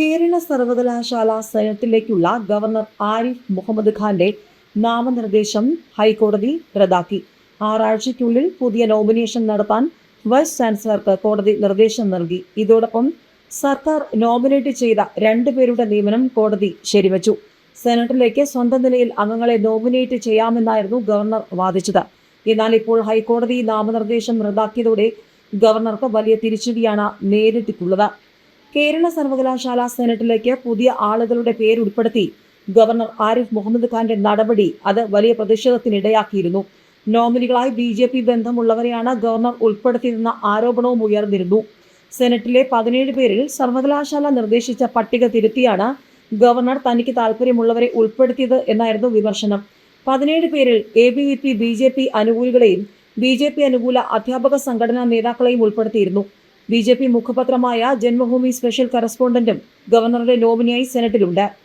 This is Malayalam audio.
കേരള സർവകലാശാല സെനറ്റിലേക്കുള്ള ഗവർണർ ആരിഫ് മുഹമ്മദ് ഖാന്റെ നാമനിർദ്ദേശം ഹൈക്കോടതി റദ്ദാക്കി. ആറാഴ്ചയ്ക്കുള്ളിൽ പുതിയ നോമിനേഷൻ നടത്താൻ വൈസ് ചാൻസലർക്ക് കോടതി നിർദ്ദേശം നൽകി. ഇതോടൊപ്പം സർക്കാർ നോമിനേറ്റ് ചെയ്ത രണ്ടുപേരുടെ നിയമനം കോടതി ശരിവച്ചു. സെനറ്റിലേക്ക് സ്വന്തം നിലയിൽ അംഗങ്ങളെ നോമിനേറ്റ് ചെയ്യാമെന്നായിരുന്നു ഗവർണർ വാദിച്ചത്. എന്നാൽ ഇപ്പോൾ ഹൈക്കോടതി നാമനിർദ്ദേശം റദ്ദാക്കിയതോടെ ഗവർണർക്ക് വലിയ തിരിച്ചടിയാണ് നേരിട്ടിട്ടുള്ളത്. കേരള സർവകലാശാല സെനറ്റിലേക്ക് പുതിയ ആളുകളുടെ പേരുൾപ്പെടുത്തി. ഗവർണർ ആരിഫ് മുഹമ്മദ് ഖാന്റെ നടപടി അത് വലിയ പ്രതിഷേധത്തിനിടയാക്കിയിരുന്നു. നോമിനികളായി ബി ജെ പി ബന്ധമുള്ളവരെയാണ് ഗവർണർ ഉൾപ്പെടുത്തിയതെന്ന ആരോപണവും ഉയർന്നിരുന്നു. സെനറ്റിലെ പതിനേഴ് പേരിൽ സർവകലാശാല നിർദ്ദേശിച്ച പട്ടിക തിരുത്തിയാണ് ഗവർണർ തനിക്ക് താല്പര്യമുള്ളവരെ ഉൾപ്പെടുത്തിയത് എന്നായിരുന്നു വിമർശനം. പതിനേഴ് പേരിൽ A B V P B J P അനുകൂലികളെയും B J P അനുകൂല അധ്യാപക സംഘടനാ നേതാക്കളെയും ഉൾപ്പെടുത്തിയിരുന്നു. ബി ജെ പി മുഖപത്രമായ ജന്മഭൂമി സ്പെഷ്യൽ കറസ്പോണ്ടന്റും ഗവർണറുടെ നോമിനിയായി സെനറ്റിലുണ്ട്.